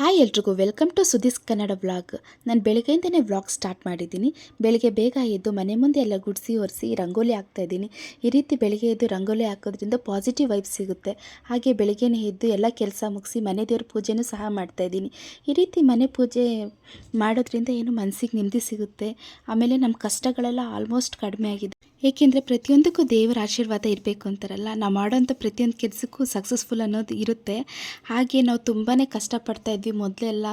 Hi ಎಲ್ರಿಗೂ welcome to Sudees Kannada vlog ನಾನು ಬೆಳಗ್ಗೆಯಿಂದನೇ ವ್ಲಾಗ್ ಸ್ಟಾರ್ಟ್ ಮಾಡಿದ್ದೀನಿ. ಬೆಳಗ್ಗೆ ಬೇಗ ಎದ್ದು ಮನೆ ಮುಂದೆ ಎಲ್ಲ ಗುಡಿಸಿ ಒರೆಸಿ ರಂಗೋಲಿ ಹಾಕ್ತಾ ಇದ್ದೀನಿ. ಈ ರೀತಿ ಬೆಳಗ್ಗೆ ಎದ್ದು ರಂಗೋಲಿ ಹಾಕೋದ್ರಿಂದ ಪಾಸಿಟಿವ್ ವೈಬ್ ಸಿಗುತ್ತೆ. ಹಾಗೆ ಬೆಳಗ್ಗೆನೇ ಎದ್ದು ಎಲ್ಲ ಕೆಲಸ ಮುಗಿಸಿ ಮನೆ ದೇವ್ರ ಪೂಜೆನೂ ಸಹ ಮಾಡ್ತಾ ಇದ್ದೀನಿ. ಈ ರೀತಿ ಮನೆ ಪೂಜೆ ಮಾಡೋದ್ರಿಂದ ಏನು ಮನಸ್ಸಿಗೆ ನೆಮ್ಮದಿ ಸಿಗುತ್ತೆ. ಆಮೇಲೆ ನಮ್ಮ ಕಷ್ಟಗಳೆಲ್ಲ ಆಲ್ಮೋಸ್ಟ್ ಕಡಿಮೆ ಆಗಿದೆ. ಏಕೆಂದರೆ ಪ್ರತಿಯೊಂದಕ್ಕೂ ದೇವರ ಆಶೀರ್ವಾದ ಇರಬೇಕು ಅಂತಾರಲ್ಲ, ನಾವು ಮಾಡೋಂಥ ಪ್ರತಿಯೊಂದು ಕೆಲಸಕ್ಕೂ ಸಕ್ಸಸ್ಫುಲ್ ಅನ್ನೋದು ಇರುತ್ತೆ. ಹಾಗೆ ನಾವು ತುಂಬಾ ಕಷ್ಟಪಡ್ತಾ ಇದ್ವಿ ಮೊದಲೆಲ್ಲ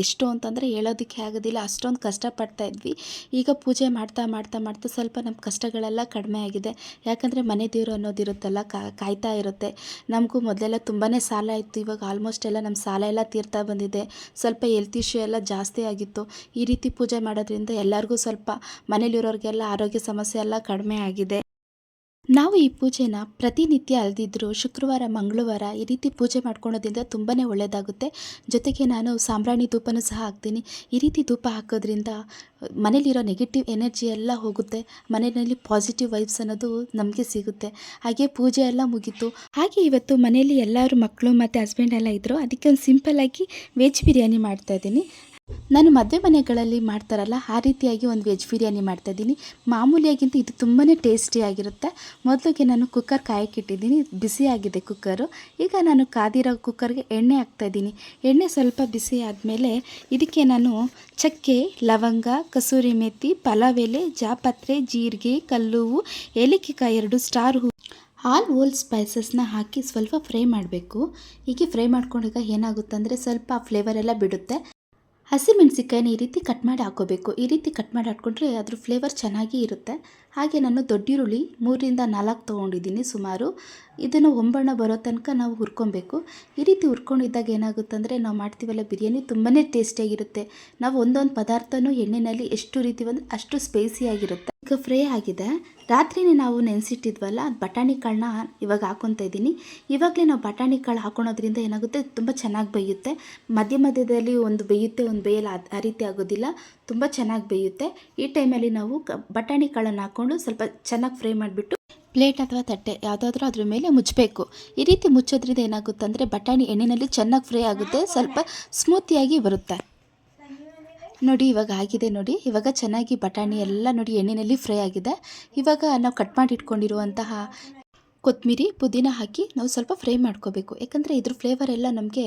ಎಷ್ಟು ಅಂತಂದರೆ ಹೇಳೋದಕ್ಕೆ ಆಗೋದಿಲ್ಲ, ಅಷ್ಟೊಂದು ಕಷ್ಟಪಡ್ತಾ ಇದ್ವಿ. ಈಗ ಪೂಜೆ ಮಾಡ್ತಾ ಮಾಡ್ತಾ ಮಾಡ್ತಾ ಸ್ವಲ್ಪ ನಮ್ಮ ಕಷ್ಟಗಳೆಲ್ಲ ಕಡಿಮೆ ಆಗಿದೆ. ಯಾಕಂದರೆ ಮನೆ ದೇವರು ಅನ್ನೋದು ಇರುತ್ತಲ್ಲ ಕಾಯ್ತಾ ಇರುತ್ತೆ. ನಮಗೂ ಮೊದಲೆಲ್ಲ ತುಂಬಾ ಸಾಲ ಇತ್ತು. ಇವಾಗ ಆಲ್ಮೋಸ್ಟ್ ಎಲ್ಲ ನಮ್ಮ ಸಾಲ ಎಲ್ಲ ತೀರ್ತಾ ಬಂದಿದೆ. ಸ್ವಲ್ಪ ಹೆಲ್ತ್ ಇಶ್ಯೂ ಎಲ್ಲ ಜಾಸ್ತಿ ಆಗಿತ್ತು. ಈ ರೀತಿ ಪೂಜೆ ಮಾಡೋದ್ರಿಂದ ಎಲ್ಲರಿಗೂ ಸ್ವಲ್ಪ ಮನೇಲಿರೋರಿಗೆಲ್ಲ ಆರೋಗ್ಯ ಸಮಸ್ಯೆ ಎಲ್ಲ ಕಡಿಮೆ ಆಗಿದೆ. ನಾವು ಈ ಪೂಜೆನ ಪ್ರತಿನಿತ್ಯ ಅಲ್ದಿದ್ರು ಶುಕ್ರವಾರ, ಮಂಗಳವಾರ ಈ ರೀತಿ ಪೂಜೆ ಮಾಡ್ಕೊಳೋದ್ರಿಂದ ತುಂಬಾ ಒಳ್ಳೆಯದಾಗುತ್ತೆ ಜೊತೆಗೆ ನಾನು ಸಾಂಬ್ರಾಣಿ ಧೂಪನೂ ಸಹ ಹಾಕ್ತೀನಿ. ಈ ರೀತಿ ಧೂಪ ಹಾಕೋದ್ರಿಂದ ಮನೇಲಿರೋ ನೆಗೆಟಿವ್ ಎನರ್ಜಿ ಎಲ್ಲ ಹೋಗುತ್ತೆ. ಮನೆಯಲ್ಲಿ ಪಾಸಿಟಿವ್ ವೈಬ್ಸ್ ಅನ್ನೋದು ನಮಗೆ ಸಿಗುತ್ತೆ. ಹಾಗೆ ಪೂಜೆ ಎಲ್ಲ ಮುಗೀತು. ಹಾಗೆ ಇವತ್ತು ಮನೆಯಲ್ಲಿ ಎಲ್ಲರೂ ಮಕ್ಕಳು ಮತ್ತು ಹಸ್ಬೆಂಡ್ ಎಲ್ಲ ಇದ್ದರು ಅದಕ್ಕೆ ಒಂದು ಸಿಂಪಲ್ಲಾಗಿ ವೆಜ್ ಬಿರಿಯಾನಿ ಮಾಡ್ತಾ ಇದ್ದೀನಿ. ನಾನು ಮದುವೆ ಮನೆಗಳಲ್ಲಿ ಮಾಡ್ತಾರಲ್ಲ, ಆ ರೀತಿಯಾಗಿ ಒಂದು ವೆಜ್ ಬಿರಿಯಾನಿ ಮಾಡ್ತಾಯಿದ್ದೀನಿ ಮಾಮೂಲಿಯಾಗಿಂತ ಇದು ತುಂಬಾ ಟೇಸ್ಟಿಯಾಗಿರುತ್ತೆ ಮೊದಲಿಗೆ ನಾನು ಕುಕ್ಕರ್ ಕಾಯಕ್ಕಿಟ್ಟಿದ್ದೀನಿ ಬಿಸಿಯಾಗಿದೆ ಕುಕ್ಕರು ಈಗ ನಾನು ಕಾದಿರೋ ಕುಕ್ಕರ್ಗೆ ಎಣ್ಣೆ ಹಾಕ್ತಾಯಿದ್ದೀನಿ ಎಣ್ಣೆ ಸ್ವಲ್ಪ ಬಿಸಿ ಆದಮೇಲೆ ಇದಕ್ಕೆ ನಾನು ಚಕ್ಕೆ, ಲವಂಗ, ಕಸೂರಿ ಮೆಥಿ ಪಲಾವ್ ಎಲೆ, ಜಾಪತ್ರೆ, ಜೀರಿಗೆ ಕಲ್ಲುವು ಏಲಕ್ಕಿಕಾಯಿ ಎರಡು, ಸ್ಟಾರ್ ಹೂ. ಆಲ್ ಓಲ್ ಸ್ಪೈಸಸ್ನ ಹಾಕಿ ಸ್ವಲ್ಪ ಫ್ರೈ ಮಾಡಬೇಕು. ಹೀಗೆ ಫ್ರೈ ಮಾಡ್ಕೊಂಡಾಗ ಏನಾಗುತ್ತೆ ಸ್ವಲ್ಪ ಫ್ಲೇವರ್ ಎಲ್ಲ ಬಿಡುತ್ತೆ. ಹಸಿಮೆಣಸಿಕಾಯಿನ ಈ ರೀತಿ ಕಟ್ ಮಾಡಿ ಹಾಕೋಬೇಕು. ಈ ರೀತಿ ಕಟ್ ಮಾಡಿ ಹಾಕ್ಕೊಂಡ್ರೆ ಅದ್ರ ಫ್ಲೇವರ್ ಚೆನ್ನಾಗಿ ಇರುತ್ತೆ. ಹಾಗೆ ನಾನು ದೊಡ್ಡ ಈರುಳ್ಳಿ ಮೂರರಿಂದ ನಾಲ್ಕು ತೊಗೊಂಡಿದ್ದೀನಿ ಸುಮಾರು. ಇದನ್ನು ಒಂಬಣ್ಣ ಬರೋ ತನಕ ನಾವು ಹುರ್ಕೊಬೇಕು. ಈ ರೀತಿ ಹುರ್ಕೊಂಡಿದ್ದಾಗ ಏನಾಗುತ್ತಂದರೆ ನಾವು ಮಾಡ್ತೀವಲ್ಲ ಬಿರಿಯಾನಿ ತುಂಬಾ ಟೇಸ್ಟಿಯಾಗಿರುತ್ತೆ. ನಾವು ಒಂದೊಂದು ಪದಾರ್ಥನೂ ಎಣ್ಣೆಯಲ್ಲಿ ಎಷ್ಟು ರೀತಿ ಒಂದು ಅಷ್ಟು ಸ್ಪೈಸಿಯಾಗಿರುತ್ತೆ ಈಗ ಫ್ರೈ ಆಗಿದೆ. ರಾತ್ರಿನೇ ನಾವು ನೆನೆಸಿಟ್ಟಿದ್ವಲ್ಲ, ಅದು ಬಟಾಣಿ ಕಾಳನ್ನ ಇವಾಗ ಹಾಕೊತಾ ಇದ್ದೀನಿ. ಇವಾಗಲೇ ನಾವು ಬಟಾಣಿ ಕಾಳು ಹಾಕೊಳೋದ್ರಿಂದ ಏನಾಗುತ್ತೆ, ತುಂಬ ಚೆನ್ನಾಗಿ ಬೇಯುತ್ತೆ. ಮಧ್ಯ ಮಧ್ಯದಲ್ಲಿ ಒಂದು ಬೇಯುತ್ತೆ, ಒಂದು ಬೇಯಲ್ಲ ಆ ರೀತಿ ಆಗೋದಿಲ್ಲ. ತುಂಬ ಚೆನ್ನಾಗಿ ಬೇಯುತ್ತೆ. ಈ ಟೈಮಲ್ಲಿ ನಾವು ಬಟಾಣಿ ಕಾಳನ್ನು ಹಾಕ್ಕೊಂಡು ಸ್ವಲ್ಪ ಚೆನ್ನಾಗಿ ಫ್ರೈ ಮಾಡಿಬಿಟ್ಟು ಪ್ಲೇಟ್ ಅಥವಾ ತಟ್ಟೆ ಯಾವುದಾದ್ರೂ ಅದ್ರ ಮೇಲೆ ಮುಚ್ಚಬೇಕು ಈ ರೀತಿ ಮುಚ್ಚೋದ್ರಿಂದ ಏನಾಗುತ್ತೆ ಅಂದರೆ ಬಟಾಣಿ ಎಣ್ಣೆಯಲ್ಲಿ ಚೆನ್ನಾಗಿ ಫ್ರೈ ಆಗುತ್ತೆ, ಸ್ವಲ್ಪ ಸ್ಮೂತಿಯಾಗಿ ಬರುತ್ತೆ. ನೋಡಿ, ಇವಾಗ ಆಗಿದೆ ನೋಡಿ. ಇವಾಗ ಚೆನ್ನಾಗಿ ಬಟಾಣಿ ಎಲ್ಲ ನೋಡಿ ಎಣ್ಣೆಯಲ್ಲಿ ಫ್ರೈ ಆಗಿದೆ. ಇವಾಗ ನಾವು ಕಟ್ ಮಾಡಿ ಇಟ್ಕೊಂಡಿರುವಂತಹ ಕೊತ್ತಂಬರಿ ಪುದೀನ ಹಾಕಿ ನಾವು ಸ್ವಲ್ಪ ಫ್ರೈ ಮಾಡ್ಕೋಬೇಕು. ಯಾಕಂದರೆ ಇದ್ರ ಫ್ಲೇವರ್ ಎಲ್ಲ ನಮಗೆ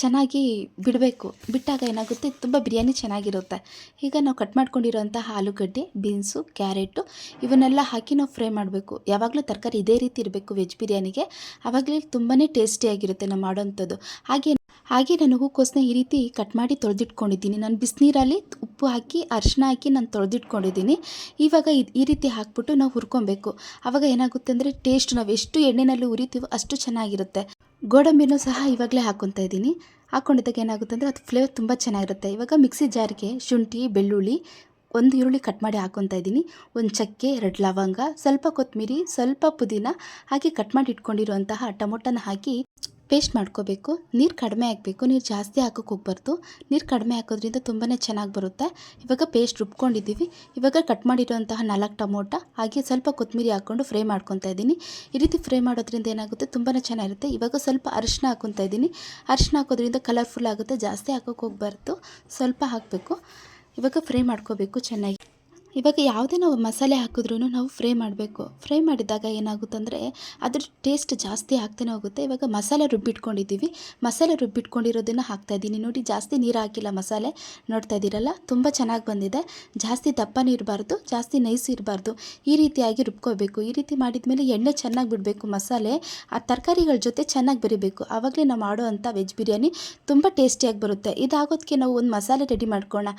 ಚೆನ್ನಾಗಿ ಬಿಡಬೇಕು. ಬಿಟ್ಟಾಗ ಏನಾಗುತ್ತೆ, ತುಂಬ ಬಿರಿಯಾನಿ ಚೆನ್ನಾಗಿರುತ್ತೆ. ಈಗ ನಾವು ಕಟ್ ಮಾಡ್ಕೊಂಡಿರೋಂತಹ ಆಲೂಗಡ್ಡೆ, ಬೀನ್ಸು, ಕ್ಯಾರೆಟು ಇವನ್ನೆಲ್ಲ ಹಾಕಿ ನಾವು ಫ್ರೈ ಮಾಡಬೇಕು. ಯಾವಾಗಲೂ ತರಕಾರಿ ಇದೇ ರೀತಿ ಇರಬೇಕು ವೆಜ್ ಬಿರಿಯಾನಿಗೆ. ಆವಾಗಲೇ ತುಂಬಾ ಟೇಸ್ಟಿಯಾಗಿರುತ್ತೆ ನಾವು ಮಾಡೋವಂಥದ್ದು ಹಾಗೆ ಹಾಗೆ ನಾನು ಹೂಕೋಸನ್ನ ಈ ರೀತಿ ಕಟ್ ಮಾಡಿ ತೊಳೆದಿಟ್ಕೊಂಡಿದ್ದೀನಿ. ನಾನು ಬಿಸಿನೀರಲ್ಲಿ ಉಪ್ಪು ಹಾಕಿ ಅರಿಶಿನ ಹಾಕಿ ನಾನು ತೊಳೆದಿಟ್ಕೊಂಡಿದ್ದೀನಿ. ಇವಾಗ ಈ ರೀತಿ ಹಾಕ್ಬಿಟ್ಟು ನಾವು ಹುರ್ಕೊಬೇಕು. ಆವಾಗ ಏನಾಗುತ್ತೆ ಅಂದರೆ ಟೇಸ್ಟ್ ನಾವು ಎಷ್ಟು ಎಣ್ಣೆನಲ್ಲಿ ಉರಿತೀವೋ ಅಷ್ಟು ಚೆನ್ನಾಗಿರುತ್ತೆ. ಗೋಡಂಬಿನೂ ಸಹ ಇವಾಗಲೇ ಹಾಕ್ಕೊತಾ ಇದ್ದೀನಿ. ಹಾಕ್ಕೊಂಡಿದ್ದಾಗ ಏನಾಗುತ್ತೆ ಅಂದರೆ ಅದು ಫ್ಲೇವರ್ ತುಂಬ ಚೆನ್ನಾಗಿರುತ್ತೆ. ಇವಾಗ ಮಿಕ್ಸಿ ಜಾರಿಗೆ ಶುಂಠಿ, ಬೆಳ್ಳುಳ್ಳಿ ಒಂದು ಈರುಳ್ಳಿ ಕಟ್ ಮಾಡಿ ಹಾಕ್ಕೊತಾ ಇದ್ದೀನಿ. ಒಂದು ಚಕ್ಕೆ, ಎರಡು ಲವಂಗ, ಸ್ವಲ್ಪ ಕೊತ್ತಂಬರಿ ಸ್ವಲ್ಪ ಪುದೀನ ಹಾಗೆ ಕಟ್ ಮಾಡಿ ಇಟ್ಕೊಂಡಿರುವಂತಹ ಟೊಮೊಟೊನ ಹಾಕಿ ಪೇಸ್ಟ್ ಮಾಡ್ಕೋಬೇಕು. ನೀರು ಕಡಿಮೆ ಹಾಕಬೇಕು ನೀರು ಜಾಸ್ತಿ ಹಾಕೋಕೆ ಹೋಗ್ಬಾರ್ದು. ನೀರು ಕಡಿಮೆ ಹಾಕೋದ್ರಿಂದ ತುಂಬಾ ಚೆನ್ನಾಗಿ ಬರುತ್ತೆ. ಇವಾಗ ಪೇಸ್ಟ್ ರುಬ್ಕೊಂಡಿದ್ದೀವಿ. ಇವಾಗ ಕಟ್ ಮಾಡಿರುವಂತಹ ನಾಲ್ಕು ಟೊಮೊಟೊ, ಹಾಗೆ ಸ್ವಲ್ಪ ಕೊತ್ತಂಬರಿ ಹಾಕ್ಕೊಂಡು ಫ್ರೈ ಮಾಡ್ಕೊತಾ ಇದ್ದೀನಿ. ಈ ರೀತಿ ಫ್ರೈ ಮಾಡೋದ್ರಿಂದ ಏನಾಗುತ್ತೆ? ತುಂಬಾ ಚೆನ್ನಾಗಿರುತ್ತೆ. ಇವಾಗ ಸ್ವಲ್ಪ ಅರಿಶಿನ ಹಾಕ್ಕೊತಾ ಇದ್ದೀನಿ. ಅರಿಶಿನ ಹಾಕೋದ್ರಿಂದ ಕಲರ್ಫುಲ್ ಆಗುತ್ತೆ. ಜಾಸ್ತಿ ಹಾಕೋಕೆ ಹೋಗ್ಬಾರ್ದು. ಸ್ವಲ್ಪ ಹಾಕಬೇಕು. ಇವಾಗ ಫ್ರೈ ಮಾಡ್ಕೋಬೇಕು ಚೆನ್ನಾಗಿ. ಇವಾಗ ಯಾವುದೇ ನಾವು ಮಸಾಲೆ ಹಾಕಿದ್ರೂ ನಾವು ಫ್ರೈ ಮಾಡಬೇಕು. ಫ್ರೈ ಮಾಡಿದಾಗ ಏನಾಗುತ್ತಂದರೆ ಅದ್ರ ಟೇಸ್ಟ್ ಜಾಸ್ತಿ ಆಗ್ತಾನೆ ಹೋಗುತ್ತೆ. ಇವಾಗ ಮಸಾಲೆ ರುಬ್ಬಿಟ್ಕೊಂಡಿದ್ದೀವಿ. ಮಸಾಲೆ ರುಬ್ಬಿಟ್ಕೊಂಡಿರೋದನ್ನು ಹಾಕ್ತಾ ಇದ್ದೀನಿ. ನೋಡಿ, ಜಾಸ್ತಿ ನೀರು ಹಾಕಿಲ್ಲ ಮಸಾಲೆ. ನೋಡ್ತಾ ಇದ್ದೀರಲ್ಲ? ತುಂಬ ಚೆನ್ನಾಗಿ ಬಂದಿದೆ. ಜಾಸ್ತಿ ದಪ್ಪನೂ ಇರಬಾರ್ದು ಜಾಸ್ತಿ ನೈಸ್ ಇರಬಾರ್ದು. ಈ ರೀತಿಯಾಗಿ ರುಬ್ಕೋಬೇಕು. ಈ ರೀತಿ ಮಾಡಿದ ಮೇಲೆ ಎಣ್ಣೆ ಚೆನ್ನಾಗಿ ಬಿಡಬೇಕು ಮಸಾಲೆ. ಆ ತರಕಾರಿಗಳ ಜೊತೆ ಚೆನ್ನಾಗಿ ಬೆರಿಬೇಕು. ಆವಾಗಲೇ ನಾವು ಮಾಡೋ ಅಂಥ ವೆಜ್ ಬಿರಿಯಾನಿ ತುಂಬ ಟೇಸ್ಟಿಯಾಗಿ ಬರುತ್ತೆ. ಇದಾಗೋದಕ್ಕೆ ನಾವು ಒಂದು ಮಸಾಲೆ ರೆಡಿ ಮಾಡ್ಕೊಳ್ಳೋಣ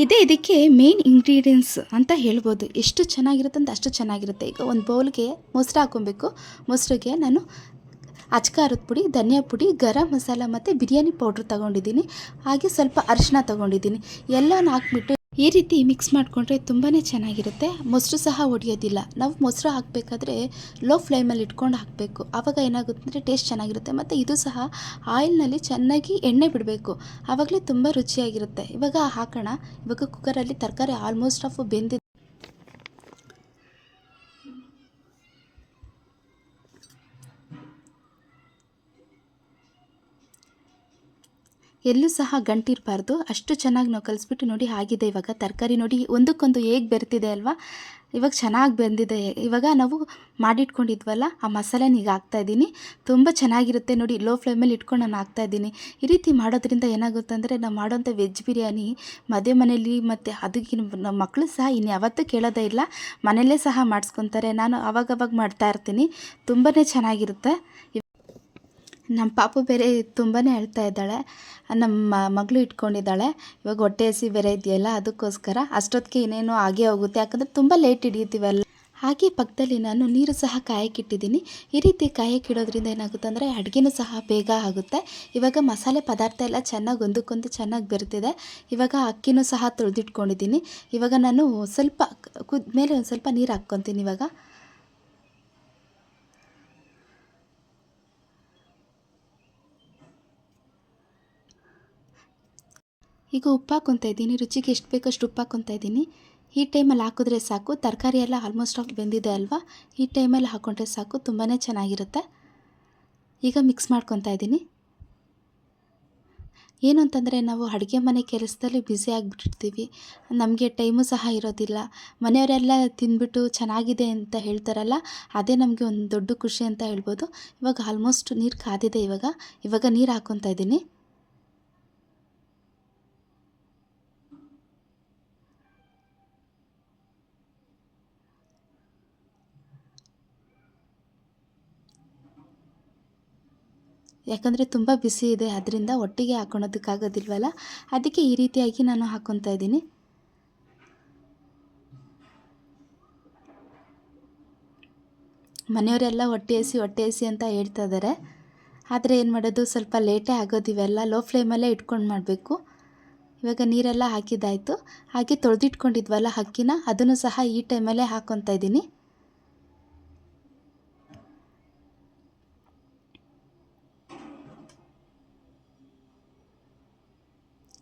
ಇದೇ ಇದಕ್ಕೆ ಮೇನ್ ಇಂಗ್ರೀಡಿಯೆಂಟ್ಸ್ ಅಂತ ಹೇಳ್ಬೋದು. ಎಷ್ಟು ಚೆನ್ನಾಗಿರುತ್ತೆ ಅಂತ ಅಷ್ಟು ಚೆನ್ನಾಗಿರುತ್ತೆ. ಈಗ ಒಂದು ಬೌಲ್ಗೆ ಮೊಸರು ಹಾಕೊಬೇಕು ಮೊಸರಿಗೆ ನಾನು ಅಚ್ಕಾರದ ಪುಡಿ, ಧನಿಯಾ ಪುಡಿ, ಗರಂ ಮಸಾಲ ಮತ್ತು ಬಿರಿಯಾನಿ ಪೌಡ್ರ್ ತೊಗೊಂಡಿದ್ದೀನಿ. ಹಾಗೆ ಸ್ವಲ್ಪ ಅರಿಶಿನ ತೊಗೊಂಡಿದ್ದೀನಿ. ಎಲ್ಲನೂ ಹಾಕ್ಬಿಟ್ಟು ಈ ರೀತಿ ಮಿಕ್ಸ್ ಮಾಡಿಕೊಂಡ್ರೆ ತುಂಬಾ ಚೆನ್ನಾಗಿರುತ್ತೆ. ಮೊಸರು ಸಹ ಒಡೆಯೋದಿಲ್ಲ. ನಾವು ಮೊಸರು ಹಾಕಬೇಕಾದ್ರೆ ಲೋ ಫ್ಲೇಮಲ್ಲಿ ಇಟ್ಕೊಂಡು ಹಾಕಬೇಕು. ಆವಾಗ ಏನಾಗುತ್ತೆ ಅಂದರೆ ಟೇಸ್ಟ್ ಚೆನ್ನಾಗಿರುತ್ತೆ. ಮತ್ತು ಇದು ಸಹ ಆಯಿಲ್ನಲ್ಲಿ ಚೆನ್ನಾಗಿ ಎಣ್ಣೆ ಬಿಡಬೇಕು. ಆವಾಗಲೇ ತುಂಬ ರುಚಿಯಾಗಿರುತ್ತೆ. ಇವಾಗ ಹಾಕೋಣ. ಇವಾಗ ಕುಕ್ಕರಲ್ಲಿ ತರಕಾರಿ ಆಲ್ಮೋಸ್ಟ್ ಆಫ್ ಬೆಂದಿದೆ. ಎಲ್ಲೂ ಸಹ ಗಂಟಿರಬಾರ್ದು. ಅಷ್ಟು ಚೆನ್ನಾಗಿ ನಾವು ಕಲಿಸ್ಬಿಟ್ಟು ನೋಡಿ ಆಗಿದೆ ಇವಾಗ. ತರಕಾರಿ ನೋಡಿ ಒಂದಕ್ಕೊಂದು ಹೇಗೆ ಬೆರ್ತಿದೆ ಅಲ್ವಾ? ಇವಾಗ ಚೆನ್ನಾಗಿ ಬೆಂದಿದೆ. ಇವಾಗ ನಾವು ಮಾಡಿಟ್ಕೊಂಡಿದ್ವಲ್ಲ, ಆ ಮಸಾಲೆನ ಈಗ ಹಾಕ್ತಾಯಿದ್ದೀನಿ ತುಂಬ ಚೆನ್ನಾಗಿರುತ್ತೆ ನೋಡಿ. ಲೋ ಫ್ಲೇಮಲ್ಲಿ ಇಟ್ಕೊಂಡು ನಾನು ಹಾಕ್ತಾಯಿದ್ದೀನಿ ಈ ರೀತಿ ಮಾಡೋದ್ರಿಂದ ಏನಾಗುತ್ತೆ ಅಂದರೆ, ನಾವು ಮಾಡೋಂಥ ವೆಜ್ ಬಿರಿಯಾನಿ ಮದುವೆ ಮನೇಲಿ ಮತ್ತು ಅದಕ್ಕೆ ನಮ್ಮ ಮಕ್ಕಳು ಸಹ ಇನ್ನು ಯಾವತ್ತೂ ಕೇಳೋದೇ ಇಲ್ಲ. ಮನೆಯಲ್ಲೇ ಸಹ ಮಾಡಿಸ್ಕೊತಾರೆ. ನಾನು ಅವಾಗವಾಗ ಮಾಡ್ತಾ ಇರ್ತೀನಿ. ತುಂಬಾ ಚೆನ್ನಾಗಿರುತ್ತೆ. ನಮ್ಮ ಪಾಪು ಬೇರೆ ತುಂಬಾ ಅಳ್ತಾ ಇದ್ದಾಳೆ. ನಮ್ಮ ಮಗಳು ಇಟ್ಕೊಂಡಿದ್ದಾಳೆ. ಇವಾಗ ಹೊಟ್ಟೆ ಹಸಿ ಬೇರೆ ಇದೆಯಲ್ಲ, ಅದಕ್ಕೋಸ್ಕರ ಅಷ್ಟೊತ್ತಿಗೆ ಏನೇನೋ ಆಗೇ ಹೋಗುತ್ತೆ. ಯಾಕಂದರೆ ತುಂಬ ಲೇಟ್ ಹಿಡಿಯುತ್ತೀವಲ್ಲ. ಹಾಗೆ ಪಕ್ಕದಲ್ಲಿ ನಾನು ನೀರು ಸಹ ಕಾಯಕ್ಕಿಟ್ಟಿದ್ದೀನಿ ಈ ರೀತಿ ಕಾಯಕ್ಕಿಡೋದ್ರಿಂದ ಏನಾಗುತ್ತೆ ಅಂದರೆ ಅಡುಗೆನೂ ಸಹ ಬೇಗ ಆಗುತ್ತೆ. ಇವಾಗ ಮಸಾಲೆ ಪದಾರ್ಥ ಎಲ್ಲ ಚೆನ್ನಾಗಿ ಒಂದಕ್ಕೊಂದು ಚೆನ್ನಾಗಿ ಬರ್ತಿದೆ ಇವಾಗ ಅಕ್ಕಿನೂ ಸಹ ತೊಳೆದಿಟ್ಕೊಂಡಿದ್ದೀನಿ. ಇವಾಗ ನಾನು ಸ್ವಲ್ಪ ಕುದ್ಮೇಲೆ ಒಂದು ಸ್ವಲ್ಪ ನೀರು ಹಾಕ್ಕೊತೀನಿ ಇವಾಗ. ಈಗ ಉಪ್ಪು ಹಾಕ್ಕೊತಾ ಇದ್ದೀನಿ, ರುಚಿಗೆ ಎಷ್ಟು ಬೇಕೋ ಅಷ್ಟು ಉಪ್ಪು ಹಾಕ್ಕೊತಾ ಇದ್ದೀನಿ. ಈ ಟೈಮಲ್ಲಿ ಹಾಕಿದ್ರೆ ಸಾಕು. ತರಕಾರಿ ಎಲ್ಲ ಆಲ್ಮೋಸ್ಟ್ ಆಫ್ ಬೆಂದಿದೆ ಅಲ್ವಾ? ಈ ಟೈಮಲ್ಲಿ ಹಾಕ್ಕೊಂಡ್ರೆ ಸಾಕು. ತುಂಬಾ ಚೆನ್ನಾಗಿರುತ್ತೆ. ಈಗ ಮಿಕ್ಸ್ ಮಾಡ್ಕೊತಾ ಇದ್ದೀನಿ. ಏನು ಅಂತಂದರೆ, ನಾವು ಅಡುಗೆ ಮನೆ ಕೆಲಸದಲ್ಲಿ ಬ್ಯುಸಿ ಆಗಿಬಿಟ್ಟಿರ್ತೀವಿ. ನಮಗೆ ಟೈಮು ಸಹ ಇರೋದಿಲ್ಲ. ಮನೆಯವರೆಲ್ಲ ತಿಂದ್ಬಿಟ್ಟು ಚೆನ್ನಾಗಿದೆ ಅಂತ ಹೇಳ್ತಾರಲ್ಲ, ಅದೇ ನಮಗೆ ಒಂದು ದೊಡ್ಡ ಖುಷಿ ಅಂತ ಹೇಳ್ಬೋದು. ಇವಾಗ ಆಲ್ಮೋಸ್ಟ್ ನೀರು ಕಾದಿದೆ ಇವಾಗ. ಇವಾಗ ನೀರು ಹಾಕ್ಕೊತಾ ಇದ್ದೀನಿ. ಯಾಕಂದರೆ ತುಂಬ ಬಿಸಿ ಇದೆ, ಅದರಿಂದ ಒಟ್ಟಿಗೆ ಹಾಕೊಳೋದಕ್ಕಾಗೋದಿಲ್ವಲ್ಲ? ಅದಕ್ಕೆ ಈ ರೀತಿಯಾಗಿ ನಾನು ಹಾಕ್ಕೊತಾ ಇದ್ದೀನಿ. ಮನೆಯವರೆಲ್ಲ ಹೊಟ್ಟೆ ಎಸಿ ಹೊಟ್ಟೆ ಎಸಿ ಅಂತ ಹೇಳ್ತಾ ಇದ್ದಾರೆ. ಆದರೆ ಏನು ಮಾಡೋದು, ಸ್ವಲ್ಪ ಲೇಟೇ ಆಗೋದಿವೆಲ್ಲ ಲೋ ಫ್ಲೇಮಲ್ಲೇ ಇಟ್ಕೊಂಡು ಮಾಡಬೇಕು. ಇವಾಗ ನೀರೆಲ್ಲ ಹಾಕಿದ್ದಾಯಿತು. ಹಾಗೆ ತೊಳೆದಿಟ್ಕೊಂಡಿದ್ವಲ್ಲ ಅಕ್ಕಿನ ಅದನ್ನು ಸಹ ಈ ಟೈಮಲ್ಲೇ ಹಾಕ್ಕೊತಾ ಇದ್ದೀನಿ.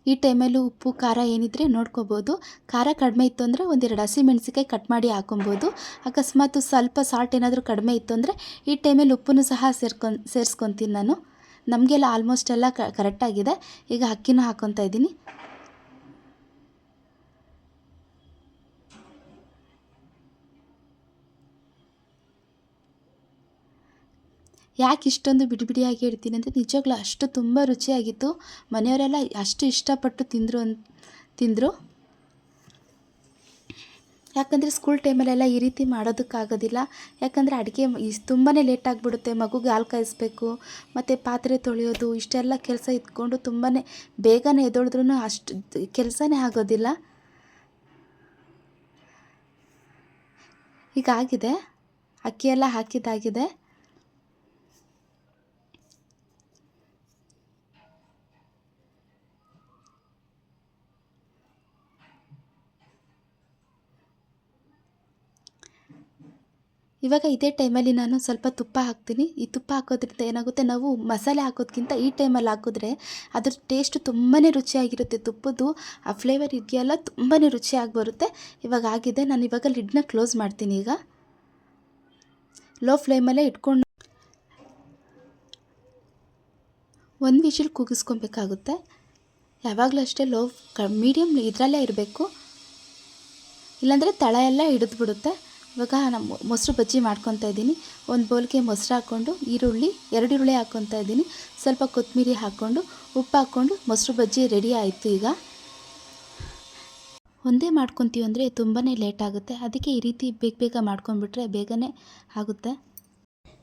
ಈ ಟೈಮಲ್ಲೂ ಉಪ್ಪು, ಖಾರ ಏನಿದ್ರೆ ನೋಡ್ಕೋಬೋದು. ಖಾರ ಕಡಿಮೆ ಇತ್ತು ಅಂದರೆ ಒಂದೆರಡು ಹಸಿಮೆಣಸಿಕಾಯಿ ಕಟ್ ಮಾಡಿ ಹಾಕೊಬೋದು. ಅಕಸ್ಮಾತ್ ಸ್ವಲ್ಪ ಸಾಲ್ಟ್ ಏನಾದರೂ ಕಡಿಮೆ ಇತ್ತು ಅಂದರೆ ಈ ಟೈಮಲ್ಲಿ ಉಪ್ಪನ್ನು ಸಹ ಸೇರ್ಕೊಂಡು ಸೇರಿಸ್ಕೊತೀನಿ ನಾನು. ನಮಗೆಲ್ಲ ಆಲ್ಮೋಸ್ಟ್ ಎಲ್ಲ ಕರೆಕ್ಟಾಗಿದೆ ಈಗ ಅಕ್ಕಿನೂ ಹಾಕ್ಕೊತಾ ಇದ್ದೀನಿ. ಯಾಕೆ ಇಷ್ಟೊಂದು ಬಿಡಿ ಬಿಡಿಯಾಗಿ ಇಡ್ತೀನಿ ಅಂದರೆ ನಿಜವಾಗ್ಲೂ ಅಷ್ಟು ತುಂಬ ರುಚಿಯಾಗಿತ್ತು. ಮನೆಯವರೆಲ್ಲ ಅಷ್ಟು ಇಷ್ಟಪಟ್ಟು ತಿಂದರು ಅಂತ ತಿಂದರು. ಯಾಕಂದರೆ ಸ್ಕೂಲ್ ಟೈಮಲ್ಲೆಲ್ಲ ಈ ರೀತಿ ಮಾಡೋದಕ್ಕಾಗೋದಿಲ್ಲ. ಯಾಕಂದರೆ ಅಡುಗೆ ತುಂಬಾ ಲೇಟ್ ಆಗಿಬಿಡುತ್ತೆ, ಮಗುಗೆ ಹಾಲು ಕಾಯಿಸ್ಬೇಕು, ಮತ್ತು ಪಾತ್ರೆ ತೊಳೆಯೋದು, ಇಷ್ಟೆಲ್ಲ ಕೆಲಸ ಇದ್ಕೊಂಡು ತುಂಬಾ ಬೇಗನೆ ಎದ್ದೊಳಿದ್ರೂ ಅಷ್ಟು ಕೆಲಸನೇ ಆಗೋದಿಲ್ಲ. ಹೀಗಾಗಿದೆ. ಅಕ್ಕಿ ಎಲ್ಲ ಹಾಕಿದ್ದಾಗಿದೆ. ಇವಾಗ ಇದೇ ಟೈಮಲ್ಲಿ ನಾನು ಸ್ವಲ್ಪ ತುಪ್ಪ ಹಾಕ್ತೀನಿ. ಈ ತುಪ್ಪ ಹಾಕೋದ್ರಿಂದ ಏನಾಗುತ್ತೆ, ನಾವು ಮಸಾಲೆ ಹಾಕೋದ್ಕಿಂತ ಈ ಟೈಮಲ್ಲಿ ಹಾಕಿದ್ರೆ ಅದ್ರ ಟೇಸ್ಟ್ ತುಂಬಾ ರುಚಿಯಾಗಿರುತ್ತೆ. ತುಪ್ಪದ್ದು ಆ ಫ್ಲೇವರ್ ಇದೆಯಲ್ಲ ತುಂಬಾ ರುಚಿಯಾಗಿ ಬರುತ್ತೆ. ಇವಾಗ ಆಗಿದೆ, ನಾನು ಇವಾಗ ಲಿಡ್ನ ಕ್ಲೋಸ್ ಮಾಡ್ತೀನಿ ಈಗ. ಲೋ ಫ್ಲೇಮಲ್ಲೇ ಇಟ್ಕೊಂಡು ಒಂದು ವಿಷಲ್ ಕೂಗಿಸ್ಕೊಬೇಕಾಗುತ್ತೆ. ಯಾವಾಗಲೂ ಅಷ್ಟೇ ಲೋ ಕ ಮೀಡಿಯಮ್ ಇದರಲ್ಲೇ ಇರಬೇಕು. ಇಲ್ಲಾಂದರೆ ತಳ ಎಲ್ಲ ಹಿಡಿದ್ಬಿಡುತ್ತೆ. ಇವಾಗ ನಾನು ಮೊಸರು ಬಜ್ಜಿ ಮಾಡ್ಕೊತಾ ಇದ್ದೀನಿ. ಒಂದು ಬೌಲ್ಗೆ ಮೊಸರು ಹಾಕ್ಕೊಂಡು, ಈರುಳ್ಳಿ, ಎರಡು ಈರುಳ್ಳಿ ಹಾಕ್ಕೊತಾ ಇದ್ದೀನಿ. ಸ್ವಲ್ಪ ಕೊತ್ತಂಬರಿ ಹಾಕ್ಕೊಂಡು, ಉಪ್ಪು ಹಾಕ್ಕೊಂಡು ಮೊಸರು ಬಜ್ಜಿ ರೆಡಿ ಆಯಿತು ಈಗ. ಒಂದೇ ಮಾಡ್ಕೊತೀವಿ ಅಂದರೆ ತುಂಬಾ ಲೇಟ್ ಆಗುತ್ತೆ. ಅದಕ್ಕೆ ಈ ರೀತಿ ಬೇಗ ಬೇಗ ಮಾಡ್ಕೊಂಡ್ಬಿಟ್ರೆ ಬೇಗನೆ ಆಗುತ್ತೆ.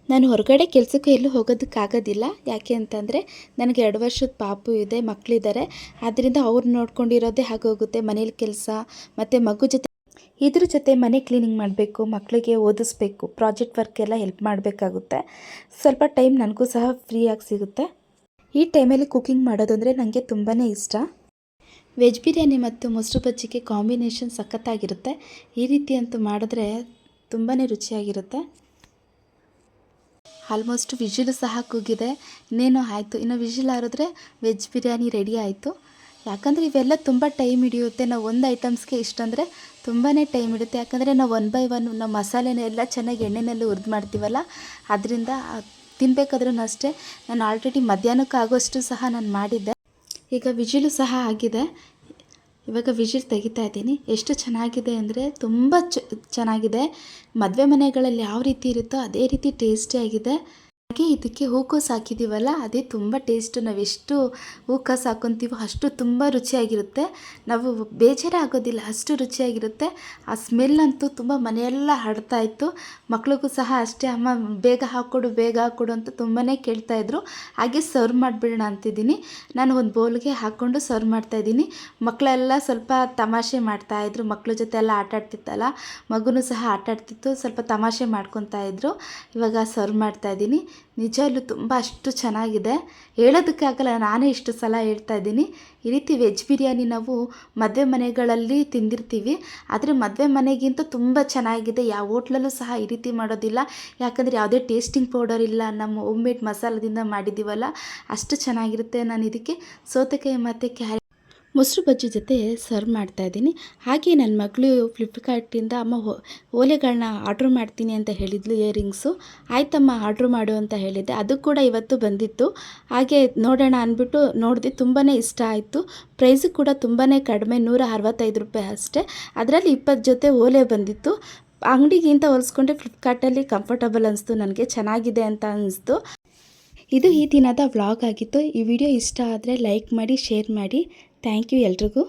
ನಾನು ಹೊರಗಡೆ ಕೆಲಸಕ್ಕೆ ಎಲ್ಲೂ ಹೋಗೋದಕ್ಕಾಗೋದಿಲ್ಲ. ಯಾಕೆ ಅಂತಂದರೆ ನನಗೆ ಎರಡು ವರ್ಷದ ಪಾಪು ಇದೆ ಮಕ್ಕಳಿದ್ದಾರೆ ಆದ್ದರಿಂದ ಅವ್ರು ನೋಡ್ಕೊಂಡಿರೋದೇ ಆಗೋಗುತ್ತೆ ಮನೇಲಿ ಕೆಲಸ, ಮತ್ತು ಮಗು ಜೊತೆ ಇದ್ರ ಜೊತೆ ಮನೆ ಕ್ಲೀನಿಂಗ್ ಮಾಡಬೇಕು ಮಕ್ಕಳಿಗೆ ಓದಿಸ್ಬೇಕು ಪ್ರಾಜೆಕ್ಟ್ ವರ್ಕ್ ಎಲ್ಲ ಹೆಲ್ಪ್ ಮಾಡಬೇಕಾಗುತ್ತೆ. ಸ್ವಲ್ಪ ಟೈಮ್ ನನಗೂ ಸಹ ಫ್ರೀಯಾಗಿ ಸಿಗುತ್ತೆ. ಈ ಟೈಮಲ್ಲಿ ಕುಕಿಂಗ್ ಮಾಡೋದು ಅಂದರೆ ನನಗೆ ತುಂಬಾ ಇಷ್ಟ. ವೆಜ್ ಬಿರಿಯಾನಿ ಮತ್ತು ಮೊಸರು ಬಜ್ಜಿಗೆ ಕಾಂಬಿನೇಷನ್ ಸಖತ್ತಾಗಿರುತ್ತೆ. ಈ ರೀತಿ ಅಂತೂ ಮಾಡಿದ್ರೆ ತುಂಬಾ ರುಚಿಯಾಗಿರುತ್ತೆ. ಆಲ್ಮೋಸ್ಟ್ ವಿಜಿಲು ಸಹ ಕೂಗಿದೆ. ಇನ್ನೇನೋ ಆಯಿತು? ಇನ್ನು ವಿಜಿಲ್ ಆರಿದ್ರೆ ವೆಜ್ ಬಿರಿಯಾನಿ ರೆಡಿ ಆಯಿತು. ಯಾಕಂದರೆ ಇವೆಲ್ಲ ತುಂಬ ಟೈಮ್ ಹಿಡಿಯುತ್ತೆ. ನಾವು ಒಂದು ಐಟಮ್ಸ್ಗೆ ಇಷ್ಟಂದರೆ ತುಂಬಾ ಟೈಮ್ ಹಿಡಿಯುತ್ತೆ ಯಾಕಂದರೆ ನಾವು ಒನ್ ಬೈ ಒನ್ ನಾವು ಮಸಾಲೆನೆಲ್ಲ ಚೆನ್ನಾಗಿ ಎಣ್ಣೆನಲ್ಲಿ ಹುರಿದು ಮಾಡ್ತೀವಲ್ಲ, ಅದರಿಂದ ತಿನ್ನಬೇಕಾದ್ರೂ ಅಷ್ಟೇ. ನಾನು ಆಲ್ರೆಡಿ ಮಧ್ಯಾಹ್ನಕ್ಕೆ ಆಗೋಷ್ಟು ಸಹ ನಾನು ಮಾಡಿದ್ದೆ. ಈಗ ವಿಜಿಲು ಸಹ ಆಗಿದೆ. ಇವಾಗ ವಿಜಿಲ್ ತೆಗಿತಾ ಇದ್ದೀನಿ. ಎಷ್ಟು ಚೆನ್ನಾಗಿದೆ ಅಂದರೆ ತುಂಬ ಚೆನ್ನಾಗಿದೆ. ಮದುವೆ ಮನೆಗಳಲ್ಲಿ ಯಾವ ರೀತಿ ಇರುತ್ತೋ ಅದೇ ರೀತಿ ಟೇಸ್ಟಿಯಾಗಿದೆ ಹಾಗೆ ಇದಕ್ಕೆ ಹೂಕೋಸು ಹಾಕಿದ್ದೀವಲ್ಲ, ಅದೇ ತುಂಬ ಟೇಸ್ಟು ನಾವು ಎಷ್ಟು ಹೂಕೋಸು ಹಾಕೊತೀವೋ ಅಷ್ಟು ತುಂಬ ರುಚಿಯಾಗಿರುತ್ತೆ. ನಾವು ಬೇಜಾರೇ ಆಗೋದಿಲ್ಲ ಅಷ್ಟು ರುಚಿಯಾಗಿರುತ್ತೆ. ಆ ಸ್ಮೆಲ್ ಅಂತೂ ತುಂಬ ಮನೆಯೆಲ್ಲ ಹಡ್ತಾ ಇತ್ತು. ಮಕ್ಳಿಗೂ ಸಹ ಅಷ್ಟೇ, ಅಮ್ಮ ಬೇಗ ಹಾಕ್ಕೊಡು ಬೇಗ ಹಾಕ್ಕೊಡು ಅಂತ ತುಂಬಾ ಕೇಳ್ತಾಯಿದ್ರು ಹಾಗೆ ಸರ್ವ್ ಮಾಡಿಬಿಡೋಣ ಅಂತಿದ್ದೀನಿ. ನಾನು ಒಂದು ಬೌಲ್ಗೆ ಹಾಕ್ಕೊಂಡು ಸರ್ವ್ ಮಾಡ್ತಾಯಿದ್ದೀನಿ ಮಕ್ಕಳೆಲ್ಲ ಸ್ವಲ್ಪ ತಮಾಷೆ ಮಾಡ್ತಾಯಿದ್ರು ಮಕ್ಕಳ ಜೊತೆ ಎಲ್ಲ ಆಟ ಆಡ್ತಿತ್ತಲ್ಲ, ಮಗುನೂ ಸಹ ಆಟಾಡ್ತಿತ್ತು ಸ್ವಲ್ಪ ತಮಾಷೆ ಮಾಡ್ಕೊತಾ ಇದ್ರು. ಇವಾಗ ಸರ್ವ್ ಮಾಡ್ತಾಯಿದ್ದೀನಿ ನಿಜವಲ್ಲೂ ತುಂಬ ಅಷ್ಟು ಚೆನ್ನಾಗಿದೆ. ಹೇಳೋದಕ್ಕೆ ಆಗಲ್ಲ ನಾನೇ ಇಷ್ಟು ಸಲ ಹೇಳ್ತಾ ಇದ್ದೀನಿ. ಈ ರೀತಿ ವೆಜ್ ಬಿರಿಯಾನಿ ನಾವು ಮದುವೆ ಮನೆಗಳಲ್ಲಿ ತಿಂದಿರ್ತೀವಿ. ಆದರೆ ಮದುವೆ ಮನೆಗಿಂತ ತುಂಬ ಚೆನ್ನಾಗಿದೆ. ಯಾವ ಹೋಟ್ಲಲ್ಲೂ ಸಹ ಈ ರೀತಿ ಮಾಡೋದಿಲ್ಲ. ಯಾಕಂದರೆ ಯಾವುದೇ ಟೇಸ್ಟಿಂಗ್ ಪೌಡರ್ ಇಲ್ಲ. ನಮ್ಮ ಹೋಮ್ ಮೇಡ್ ಮಸಾಲದಿಂದ ಮಾಡಿದ್ದೀವಲ್ಲ, ಅಷ್ಟು ಚೆನ್ನಾಗಿರುತ್ತೆ. ನಾನು ಇದಕ್ಕೆ ಸೌತೆಕಾಯಿ ಮತ್ತು ಕ್ಯಾರೆಟ್ ಮೊಸರು ಬಜ್ಜಿ ಜೊತೆ ಸರ್ವ್ ಮಾಡ್ತಾ ಇದ್ದೀನಿ. ಹಾಗೆ ನನ್ನ ಮಗಳು ಫ್ಲಿಪ್ಕಾರ್ಟಿಂದ ಅಮ್ಮ ಓಲೆಗಳನ್ನ ಆರ್ಡ್ರ್ ಮಾಡ್ತೀನಿ ಅಂತ ಹೇಳಿದ್ಲು ಇಯರಿಂಗ್ಸು ಆಯ್ತಮ್ಮ ಆರ್ಡ್ರ್ ಮಾಡು ಅಂತ ಹೇಳಿದ್ದೆ. ಅದು ಕೂಡ ಇವತ್ತು ಬಂದಿತ್ತು. ಹಾಗೆ ನೋಡೋಣ ಅಂದ್ಬಿಟ್ಟು ನೋಡಿದೆ ತುಂಬಾ ಇಷ್ಟ ಆಯಿತು. ಪ್ರೈಸು ಕೂಡ ತುಂಬಾ ಕಡಿಮೆ ನೂರ ಅರವತ್ತೈದು ರೂಪಾಯಿ ಅಷ್ಟೇ. ಅದರಲ್ಲಿ ಇಪ್ಪತ್ತು ಜೊತೆ ಓಲೆ ಬಂದಿತ್ತು. ಅಂಗಡಿಗಿಂತ ಹೋಲಿಸ್ಕೊಂಡ್ರೆ ಫ್ಲಿಪ್ಕಾರ್ಟಲ್ಲಿ ಕಂಫರ್ಟಬಲ್ ಅನಿಸ್ತು, ನನಗೆ ಚೆನ್ನಾಗಿದೆ ಅಂತ ಅನಿಸ್ತು. ಇದು ಈ ದಿನದ ವ್ಲಾಗ್ ಆಗಿತ್ತು. ಈ ವಿಡಿಯೋ ಇಷ್ಟ ಆದರೆ ಲೈಕ್ ಮಾಡಿ ಶೇರ್ ಮಾಡಿ. ಥ್ಯಾಂಕ್ ಯು ಎಲ್ರಿಗೂ